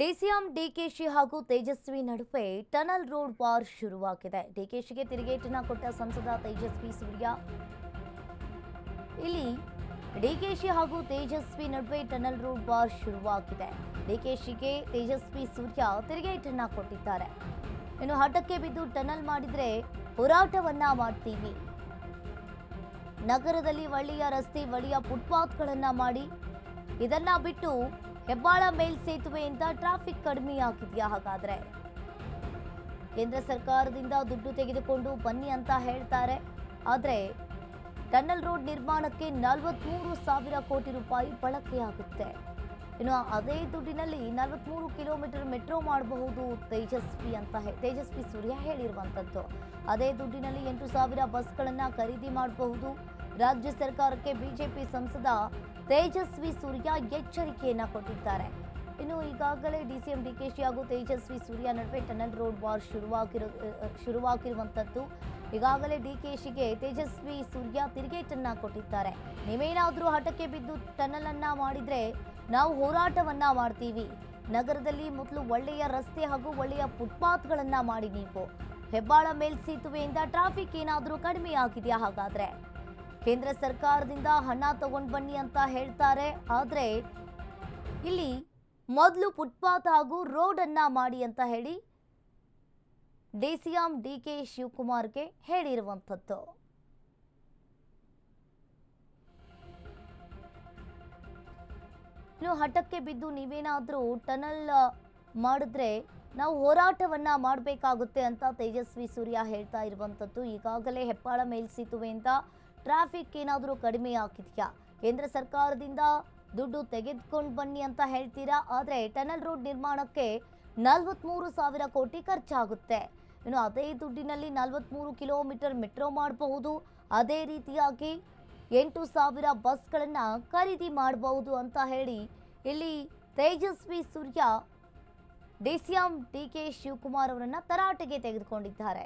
DCM DKShi ಹಾಗೂ ತೇಜಸ್ವಿ ನಡುವೆ tunnel road war ಶುರುವಾಗಿದೆ. ಡಿಕೆಶಿಗೆ ತಿರುಗೇಟನ್ನ ಕೊಟ್ಟ ಸಂಸದ ತೇಜಸ್ವಿ ಸೂರ್ಯ. ಇಲ್ಲಿ ಡಿಕೆಶಿ ಹಾಗೂ ತೇಜಸ್ವಿ ನಡುವೆ ಟನಲ್ ರೋಡ್ ವಾರ್ ಶುರುವಾಗಿದೆ. ಡಿಕೆಶಿಗೆ ತೇಜಸ್ವಿ ಸೂರ್ಯ ತಿರುಗೇಟನ್ನ ಕೊಟ್ಟಿದ್ದಾರೆ. ಇನ್ನು ಹಠಕ್ಕೆ ಬಿದ್ದು ಟನಲ್ ಮಾಡಿದ್ರೆ ಹೋರಾಟವನ್ನ ಮಾಡ್ತೀವಿ ನಗರದಲ್ಲಿ ಒಳ್ಳೆಯ ರಸ್ತೆ ಒಳ್ಳೆಯ ಫುಟ್ಪಾತ್ಗಳನ್ನ ಮಾಡಿ ಇದನ್ನ ಬಿಟ್ಟು ಹೆಬ್ಬಾಳ ಮೇಲ್ಸೇತುವೆಯಿಂದ ಟ್ರಾಫಿಕ್ ಕಡಿಮೆ ಆಗಿದೆಯಾ ಹಾಗಾದ್ರೆ? ಕೇಂದ್ರ ಸರ್ಕಾರದಿಂದ ದುಡ್ಡು ತೆಗೆದುಕೊಂಡು ಬನ್ನಿ ಅಂತ ಹೇಳ್ತಾರೆ. ಆದರೆ ಟನ್ನಲ್ ರೋಡ್ ನಿರ್ಮಾಣಕ್ಕೆ ನಲವತ್ಮೂರು ಸಾವಿರ ಕೋಟಿ ರೂಪಾಯಿ ಬಳಕೆಯಾಗುತ್ತೆ ಇನ್ನು ಅದೇ ದುಡ್ಡಿನಲ್ಲಿ ನಲವತ್ಮೂರು ಕಿಲೋಮೀಟರ್ ಮೆಟ್ರೋ ಮಾಡಬಹುದು ತೇಜಸ್ವಿ ಅಂತ ತೇಜಸ್ವಿ ಸೂರ್ಯ ಹೇಳಿರುವಂಥದ್ದು ಅದೇ ದುಡ್ಡಿನಲ್ಲಿ ಎಂಟು ಸಾವಿರ ಬಸ್ಗಳನ್ನು ಖರೀದಿ ಮಾಡಬಹುದು. ರಾಜ್ಯ ಸರ್ಕಾರಕ್ಕೆ ಬಿಜೆಪಿ ಸಂಸದ ತೇಜಸ್ವಿ ಸೂರ್ಯ ಎಚ್ಚರಿಕೆಯನ್ನ ಕೊಟ್ಟಿದ್ದಾರೆ. ಇನ್ನು ಈಗಾಗಲೇ ಡಿಸಿಎಂ ಡಿಕೆಶಿ ಹಾಗೂ ತೇಜಸ್ವಿ ಸೂರ್ಯ ನಡುವೆ ಟನಲ್ ರೋಡ್ ವಾರ್ ಶುರುವಾಗಿರೋ ಶುರುವಾಗಿರುವಂಥದ್ದು ಈಗಾಗಲೇ ಡಿಕೆಶಿಗೆ ತೇಜಸ್ವಿ ಸೂರ್ಯ ತಿರುಗೇಟನ್ನು ಕೊಟ್ಟಿದ್ದಾರೆ. ನೀವೇನಾದರೂ ಹಠಕ್ಕೆ ಬಿದ್ದು ಟನಲ್ ಅನ್ನ ಮಾಡಿದ್ರೆ ನಾವು ಹೋರಾಟವನ್ನ ಮಾಡ್ತೀವಿ. ನಗರದಲ್ಲಿ ಮೊದಲು ಒಳ್ಳೆಯ ರಸ್ತೆ ಹಾಗೂ ಒಳ್ಳೆಯ ಫುಟ್ಪಾತ್ಗಳನ್ನು ಮಾಡಿ ನೀವು. ಹೆಬ್ಬಾಳ ಮೇಲ್ಸೇತುವೆಯಿಂದ ಟ್ರಾಫಿಕ್ ಏನಾದರೂ ಕಡಿಮೆ ಆಗಿದೆಯಾ ಹಾಗಾದ್ರೆ? ಕೇಂದ್ರ ಸರ್ಕಾರದಿಂದ ಹಣ ತಗೊಂಡು ಬನ್ನಿ ಅಂತ ಹೇಳ್ತಾರೆ. ಆದರೆ ಇಲ್ಲಿ ಮೊದಲು ಫುಟ್ಪಾತ್ ಹಾಗೂ ರೋಡ್ ಅನ್ನ ಮಾಡಿ ಅಂತ ಹೇಳಿ D C M D K ಶಿವಕುಮಾರ್ಗೆ ಹೇಳಿರುವಂಥದ್ದು. ಇನ್ನು ಹಠಕ್ಕೆ ಬಿದ್ದು ನೀವೇನಾದರೂ ಟನಲ್ ಮಾಡಿದ್ರೆ ನಾವು ಹೋರಾಟವನ್ನ ಮಾಡಬೇಕಾಗುತ್ತೆ ಅಂತ ತೇಜಸ್ವಿ ಸೂರ್ಯ ಹೇಳ್ತಾ ಇರುವಂಥದ್ದು. ಈಗಾಗಲೇ ಹೆಪ್ಪಾಳ ಹೆಬ್ಬಾಳ ಮೇಲ್ಸೇತುವೆಯಿಂದ ಟ್ರಾಫಿಕ್ ಏನಾದರೂ ಕಡಿಮೆ ಆಗಿದೆಯಾ ಕೇಂದ್ರ ಸರ್ಕಾರದಿಂದ ದುಡ್ಡು ತೆಗೆದುಕೊಂಡು ಬನ್ನಿ ಅಂತ ಹೇಳ್ತೀರಾ? ಆದರೆ ಟನಲ್ ರೋಡ್ ನಿರ್ಮಾಣಕ್ಕೆ ನಲವತ್ತ್ಮೂರು ಸಾವಿರ ಕೋಟಿ ಖರ್ಚಾಗುತ್ತೆ. ಇನ್ನು ಅದೇ ದುಡ್ಡಿನಲ್ಲಿ ನಲವತ್ತ್ಮೂರು ಕಿಲೋಮೀಟರ್ ಮೆಟ್ರೋ ಮಾಡಬಹುದು. ಅದೇ ರೀತಿಯಾಗಿ ಎಂಟು ಸಾವಿರ ಬಸ್ಗಳನ್ನು ಖರೀದಿ ಮಾಡಬಹುದು ಅಂತ ಹೇಳಿ ಇಲ್ಲಿ Tejasvi Surya D C M D K Shivakumar ಅವರನ್ನು ತರಾಟೆಗೆ ತೆಗೆದುಕೊಂಡಿದ್ದಾರೆ.